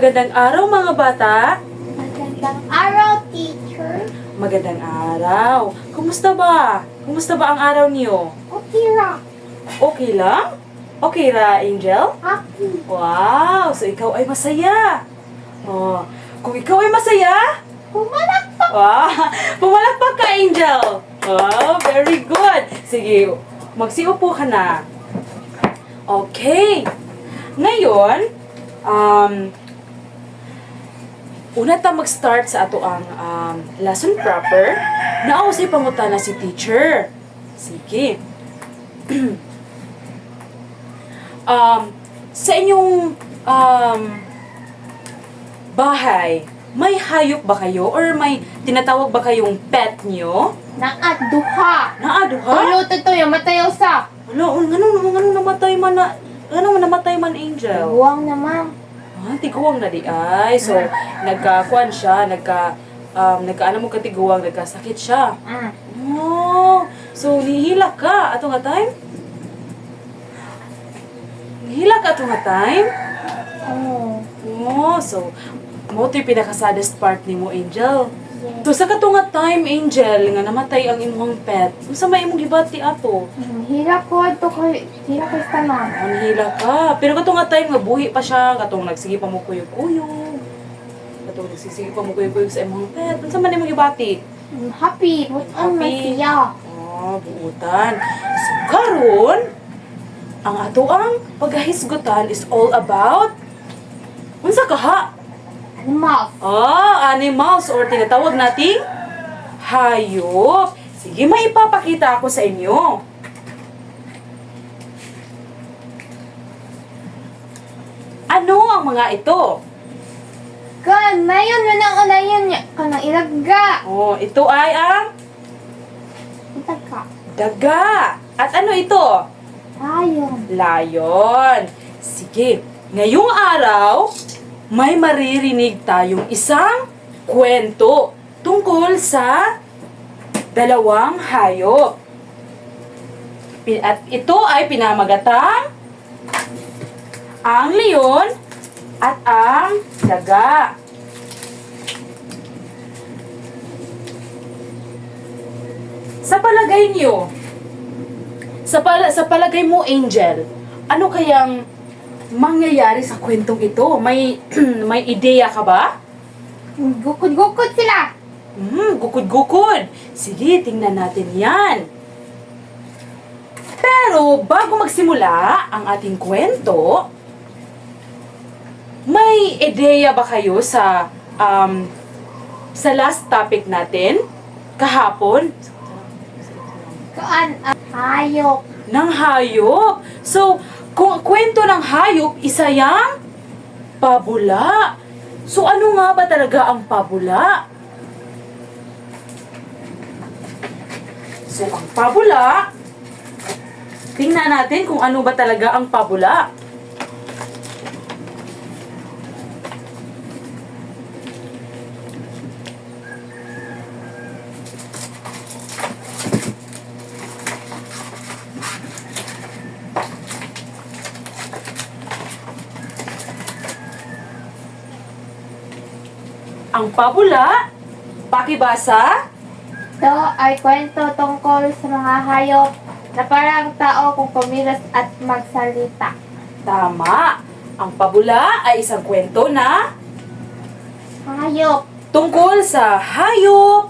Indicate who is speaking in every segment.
Speaker 1: Magandang araw mga bata.
Speaker 2: Magandang araw, teacher.
Speaker 1: Magandang araw. Kumusta ba? Kumusta ba ang araw niyo?
Speaker 2: Okay ra.
Speaker 1: Okay lang? Okay ra, Angel?
Speaker 2: Happy.
Speaker 1: Wow! So ikaw ay masaya. Oh, kung ikaw ay masaya,
Speaker 2: Pumalakpak.
Speaker 1: wow, pumalakpak ka, Angel. Wow, very good. Sige, magsiupo ka na. Okay. Ngayon, um, una ta mag-start sa ato ang um, lesson proper. Naaw say pangutana si teacher. Sige. um, sa inyong um, bahay, may hayop ba kayo or may tinatawag ba kayong pet nyo?
Speaker 2: Nakaduha.
Speaker 1: Naaduha?
Speaker 2: Tuluto to yung matayo sa.
Speaker 1: Ano, ganun, ganun namatay man na, ganun namatay man angel.
Speaker 2: Buwang naman.
Speaker 1: Ah, tiguang na di ay. So, nagkakuan siya, nagka, um, nagkaano mo katiguang, nagkasakit siya.
Speaker 2: Ah.
Speaker 1: Oh, so nihila ka ato nga time? Nihila ka ato nga time?
Speaker 2: Oh.
Speaker 1: Oh, so mo to'y pinaka-saddest part ni mo, Angel. So sa katunga time, Angel, nga namatay ang imong pet, unsa may imong gibati ato?
Speaker 2: Hmm, Hira ko ito ko. Hira ko sa tanan.
Speaker 1: Ang hila ka. Pero katunga time nga buhi pa siya, katong nagsige pa mo kuyog-kuyog. Katong nagsisige pa mo kuyog-kuyog sa imong pet. Unsa man imong gibati?
Speaker 2: Hmm, Happy. But ang
Speaker 1: Happy.
Speaker 2: masaya.
Speaker 1: Oh, buutan. So, karon, ang ato ang paghahisgutan is all about unsa kaha?
Speaker 2: Animals.
Speaker 1: Oh, animals or tinatawag nating hayop. Sige, may ipapakita ako sa inyo. Ano ang mga ito?
Speaker 2: Kan, mayon mo nang unayon niya. Kanang ilagga.
Speaker 1: Oh, ito ay ang
Speaker 2: ka.
Speaker 1: daga. At ano ito?
Speaker 2: Ayon.
Speaker 1: Lion. Sige, ngayong araw, may maririnig tayong isang kwento tungkol sa dalawang hayop. At ito ay pinamagatang ang leon at ang daga. Sa palagay niyo, sa, pala, sa palagay mo, Angel, ano kayang mangyayari sa kwentong ito? May may ideya ka ba?
Speaker 2: Gukod-gukod sila.
Speaker 1: Hmm, gukod-gukod. Sige, tingnan natin yan. Pero bago magsimula ang ating kwento, may ideya ba kayo sa um, sa last topic natin kahapon?
Speaker 2: Kaan. Hayop.
Speaker 1: ng hayop. So, kung kwento ng hayop, isa yang pabula. So, ano nga ba talaga ang pabula? So, ang pabula, tingnan natin kung ano ba talaga ang pabula. Ang pabula, pakibasa,
Speaker 2: Ito ay kwento tungkol sa mga hayop na parang tao kung kumilos at magsalita.
Speaker 1: tama. Ang pabula ay isang kwento na
Speaker 2: Hayop.
Speaker 1: tungkol sa hayop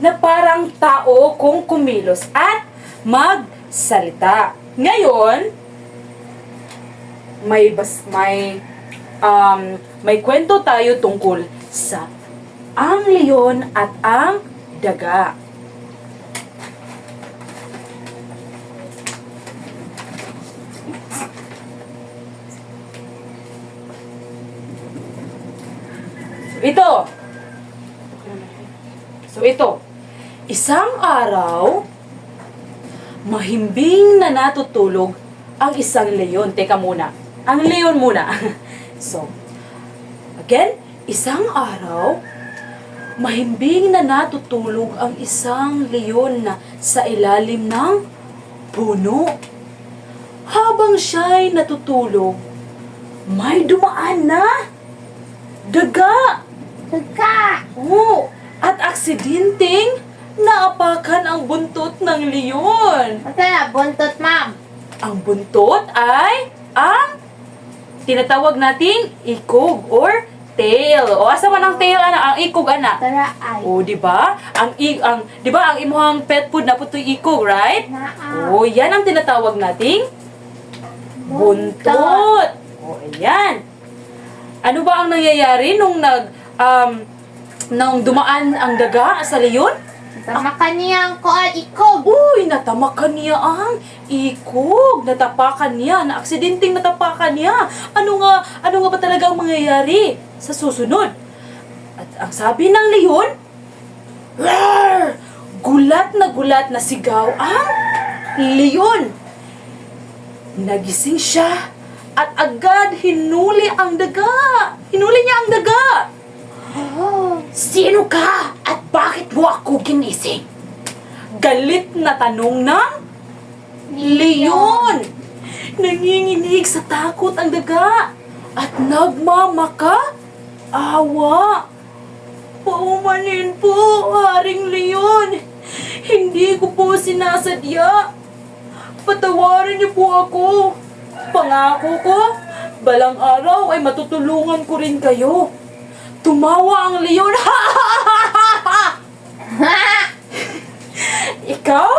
Speaker 1: na parang tao kung kumilos at magsalita. Ngayon, may bas may um, may kwento tayo tungkol sa ang leon at ang daga. Ito. So ito, isang araw, mahimbing na natutulog ang isang leon. Teka muna, ang leon muna. so, again, isang araw, mahimbing na natutulog ang isang leon na sa ilalim ng puno. Habang siya'y natutulog, may dumaan na daga.
Speaker 2: Daga!
Speaker 1: Oo, at aksidenteng naapakan ang buntot ng leon.
Speaker 2: Na, buntot, ma'am.
Speaker 1: Ang buntot ay ang tinatawag nating ikog or tail. O asa man ang tail ana, ang ikog ana.
Speaker 2: Tara, ay.
Speaker 1: O di ba? Ang i ang di ba ang imuhang pet food na putoy ikog, right?
Speaker 2: Naa.
Speaker 1: O yan ang tinatawag nating buntot. O ayan. Ano ba ang nangyayari nung nag um nung dumaan ang daga sa leon?
Speaker 2: Tama ka niyang kuan ikog.
Speaker 1: Uy, natapakan niya ang ikog. Natapakan niya. Na-aksidenteng natapakan niya. Ano nga, ano nga ba talaga ang mangyayari sa susunod? At ang sabi ng leon, Rawr! Gulat na gulat na sigaw ang leon. Nagising siya at agad hinuli ang daga. Hinuli niya ang daga.
Speaker 2: Oh.
Speaker 1: Sino ka? At bakit mo ako ginising? Galit na tanong ng leon. Nanginginig sa takot ang daga at nagmamaka awa. Paumanin po, Haring Leon. Hindi ko po sinasadya. Patawarin niyo po ako. Pangako ko, balang araw ay matutulungan ko rin kayo. Tumawa ang leon. Ikaw?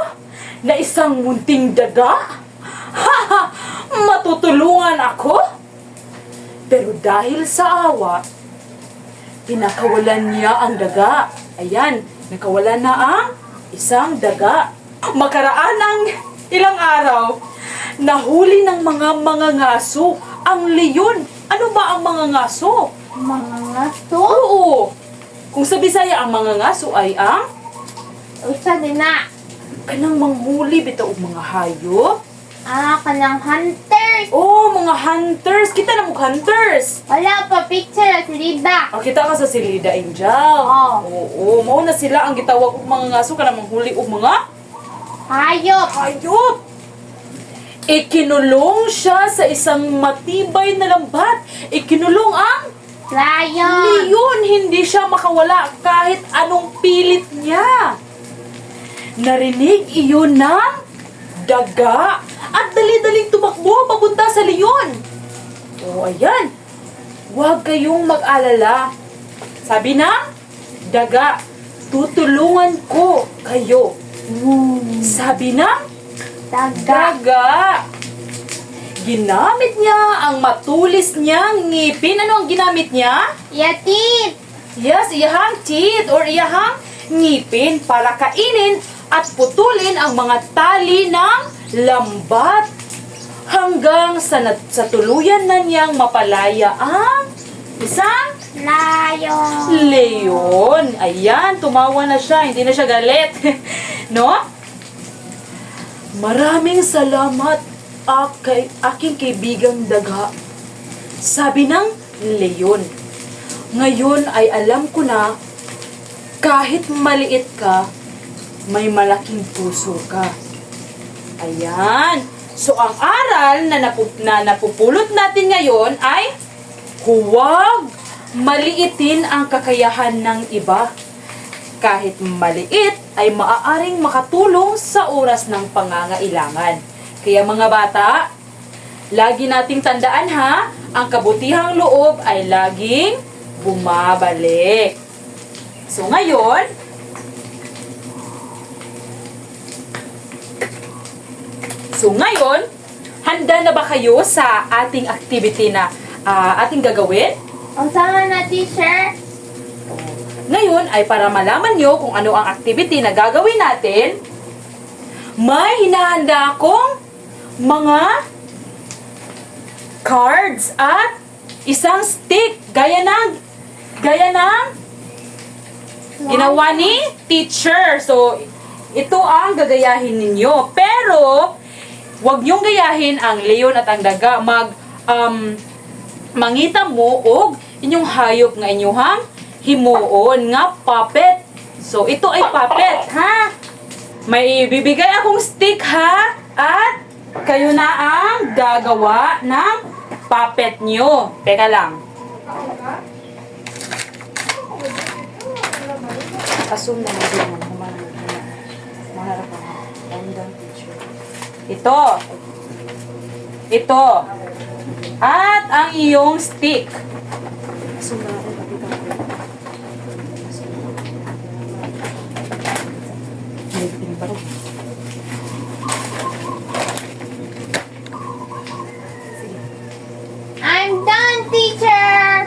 Speaker 1: Na isang munting daga? Matutulungan ako? Pero dahil sa awa, pinakawalan niya ang daga. Ayan, nakawalan na ang isang daga. Makaraan ang ilang araw, nahuli ng mga mga ngaso ang leon. Ano ba ang mga ngaso?
Speaker 2: Mga ngaso.
Speaker 1: Oo. Kung sa Bisaya ang mga ngaso ay ang
Speaker 2: Usa din na.
Speaker 1: kanang manghuli bitaw og mga hayop.
Speaker 2: Ah, kanang hunters.
Speaker 1: Oh, mga hunters. Kita na mo hunters.
Speaker 2: Wala pa picture at lida.
Speaker 1: Oh, kita ka sa Silida Angel.
Speaker 2: Oo.
Speaker 1: Oo, mao na sila ang gitawag og mga ngaso kanang manghuli og mga
Speaker 2: Hayop.
Speaker 1: hayop. Ikinulong siya sa isang matibay na lambat. Ikinulong ang
Speaker 2: Lion.
Speaker 1: Leon, hindi siya makawala kahit anong pilit niya. Narinig iyon ng daga at dali-daling tumakbo papunta sa leon. O ayan, huwag kayong mag-alala. Sabi ng daga, tutulungan ko kayo.
Speaker 2: Hmm.
Speaker 1: Sabi ng
Speaker 2: Daga.
Speaker 1: daga. Ginamit niya ang matulis niyang ngipin. Ano ang ginamit niya?
Speaker 2: Yatit.
Speaker 1: Yes, iyahang teeth or iyahang ngipin para kainin at putulin ang mga tali ng lambat hanggang sa, sa tuluyan na niyang mapalaya ang isang
Speaker 2: Lion.
Speaker 1: leon. Ayan, tumawa na siya, hindi na siya galit. no? Maraming salamat akay, aking kaibigang daga. Sabi ng leon. Ngayon ay alam ko na kahit maliit ka, may malaking puso ka. Ayan. So, ang aral na, napup- na napupulot natin ngayon ay huwag maliitin ang kakayahan ng iba. Kahit maliit ay maaaring makatulong sa oras ng pangangailangan. Kaya mga bata, lagi nating tandaan ha, ang kabutihang loob ay laging bumabalik. So ngayon, So ngayon, handa na ba kayo sa ating activity na ah, ating gagawin?
Speaker 2: Ang sama na teacher.
Speaker 1: Ngayon ay para malaman nyo kung ano ang activity na gagawin natin, may hinahanda akong mga cards at isang stick gaya ng gaya ng ginawa ni teacher. So, ito ang gagayahin ninyo. Pero, wag niyong gayahin ang leon at ang daga. Mag, um, mangita mo og inyong hayop nga inyuhang himuon nga puppet. So, ito ay puppet, ha? May bibigay akong stick, ha? At kayo na ang gagawa ng puppet nyo. Teka lang. Assume na hindi mo na. Maharap ako. Ito. Ito. At ang iyong stick. Assume na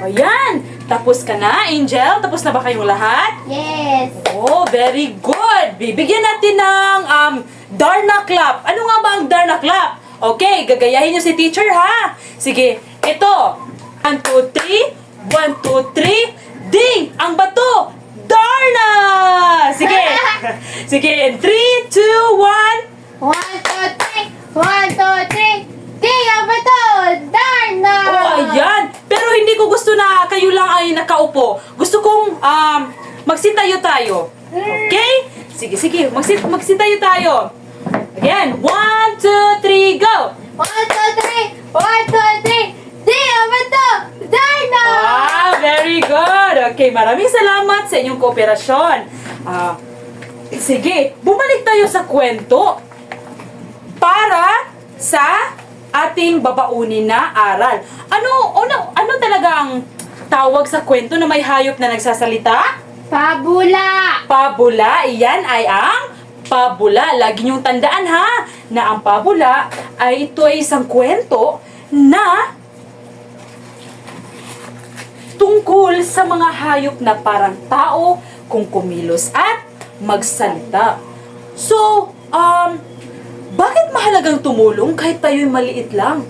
Speaker 1: Ayan! Tapos ka na, Angel? Tapos na ba kayong lahat?
Speaker 2: Yes!
Speaker 1: Oh, very good! Bibigyan natin ng um, Darna clap. Ano nga ba ang Darna clap? Okay, gagayahin niyo si teacher ha. Sige, ito. 1, 2, 3. 1, 2, 3. Ding! Ang bato! Darna! Sige. Sige, in 3, 2, 1.
Speaker 2: One, two, three! One, two, three! Ding! Ang bato! Darna!
Speaker 1: Oh, ayan. Pero hindi ko gusto na kayo lang ay nakaupo. Gusto kong um, magsitayo tayo. Okay? Sige, sige. Magsit magsitayo tayo. Again. One, two, three, go!
Speaker 2: One, two, three! One, two, three! Ding! Ang bato! Darna!
Speaker 1: Ah, very good. Okay, maraming salamat sa inyong kooperasyon. Ah, sige, bumalik tayo sa kwento para sa ating babaunin na aral. Ano, ano, ano talaga ang tawag sa kwento na may hayop na nagsasalita?
Speaker 2: Pabula!
Speaker 1: Pabula, iyan ay ang pabula. Lagi niyong tandaan ha, na ang pabula ay ito ay isang kwento na tungkol sa mga hayop na parang tao kung kumilos at magsalita. So, um, mahalagang tumulong kahit tayo'y maliit lang?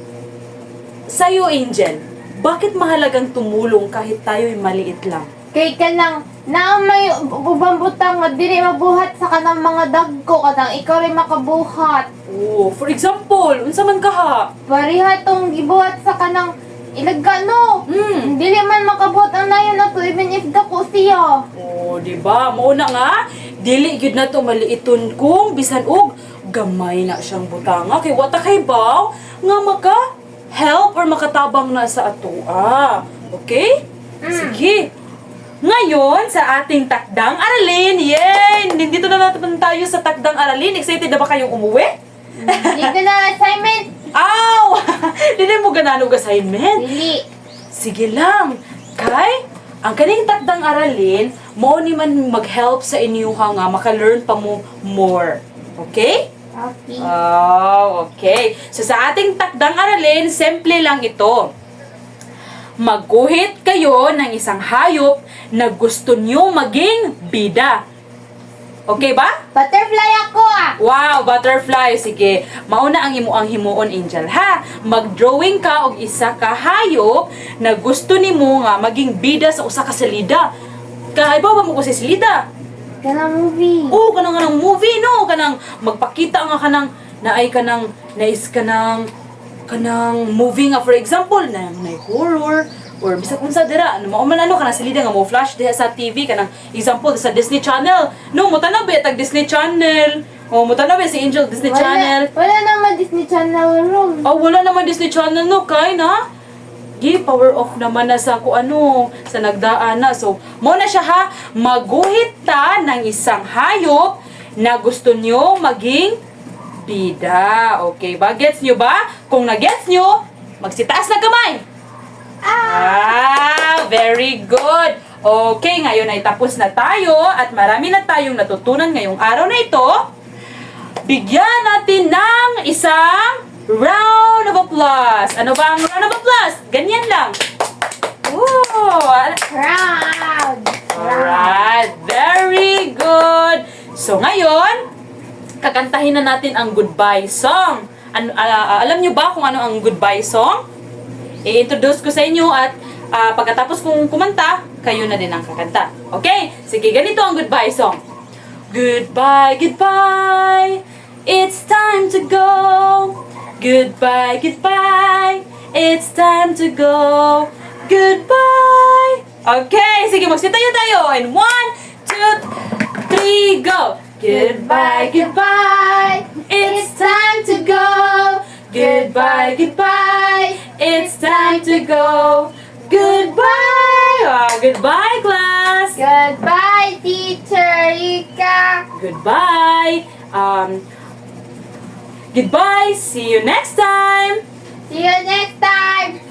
Speaker 1: Sa'yo, Angel, bakit mahalagang tumulong kahit tayo'y maliit lang?
Speaker 2: Kay ka nang na may ubang butang nga dili mabuhat sa kanang mga dagko katang ikaw rin makabuhat.
Speaker 1: Oh, for example, unsa man ka ha?
Speaker 2: Pariha tong gibuhat sa kanang ilagga no.
Speaker 1: Hmm.
Speaker 2: Dili man makabuhat ang nayon na to even if dako siya.
Speaker 1: Oh, di ba? Mao na nga, dili gyud na to maliiton kung bisan og gamay na siyang butanga kay wata kay baw nga maka help or makatabang na sa atoa. Okay? Sige. Ngayon, sa ating takdang aralin, yay! Nandito na natin tayo sa takdang aralin. Excited na ba kayong umuwi?
Speaker 2: Dili ka na assignment.
Speaker 1: Aw! Dili mo gananog assignment.
Speaker 2: Dili.
Speaker 1: Sige lang. Kay, ang kaning takdang aralin, mo ni man mag-help sa inyo ha nga, maka-learn pa mo more. Okay?
Speaker 2: Okay.
Speaker 1: Oh, okay. So sa ating takdang aralin, simple lang ito. Magguhit kayo ng isang hayop na gusto nyo maging bida. Okay ba?
Speaker 2: Butterfly ako ah.
Speaker 1: Wow, butterfly. Sige, mauna ang imo ang himuon, Angel, ha? Mag-drawing ka og isa ka hayop na gusto nimo nga maging bida sa usa ka salida. Kaibaw ba mo ko si salida?
Speaker 2: Kana movie.
Speaker 1: Oo, kanang kanang movie, no? Kanang magpakita nga kanang naay kanang nais kanang kanang movie nga for example na na horror or bisag unsa dira ano mao man ano kanang silida nga mo flash diha sa TV kanang example sa Disney Channel no mo tanaw ba tag Disney Channel o mo tanaw ba si Angel Disney Channel
Speaker 2: Wala naman Disney Channel room.
Speaker 1: Oh, wala naman Disney Channel no, kay na. Gi, power off naman na sa ku ano, sa nagdaan na. So, mo na siya ha, maguhit ta ng isang hayop na gusto nyo maging bida. Okay ba? Gets nyo ba? Kung na-gets nyo, magsitaas na kamay. Ah, very good. Okay, ngayon ay tapos na tayo at marami na tayong natutunan ngayong araw na ito. Bigyan natin of applause. Ano ba ang round of applause? Ganyan lang. Ooh,
Speaker 2: Proud.
Speaker 1: Alright, very good. So ngayon, kakantahin na natin ang goodbye song. Ano, ah, alam nyo ba kung ano ang goodbye song? I-introduce ko sa inyo at ah, pagkatapos kong kumanta, kayo na din ang kakanta. Okay? Sige, ganito ang goodbye song. Goodbye, goodbye. It's time to go. Goodbye, goodbye. It's time to go. Goodbye. Okay, sige, magsitayo tayo. And one, two, three, go. Goodbye, goodbye. It's time to go. Goodbye, goodbye. It's time to go. Goodbye. Ah, goodbye, class.
Speaker 2: Goodbye, teacher.
Speaker 1: Goodbye! Um, Goodbye. See you next time. See you next time.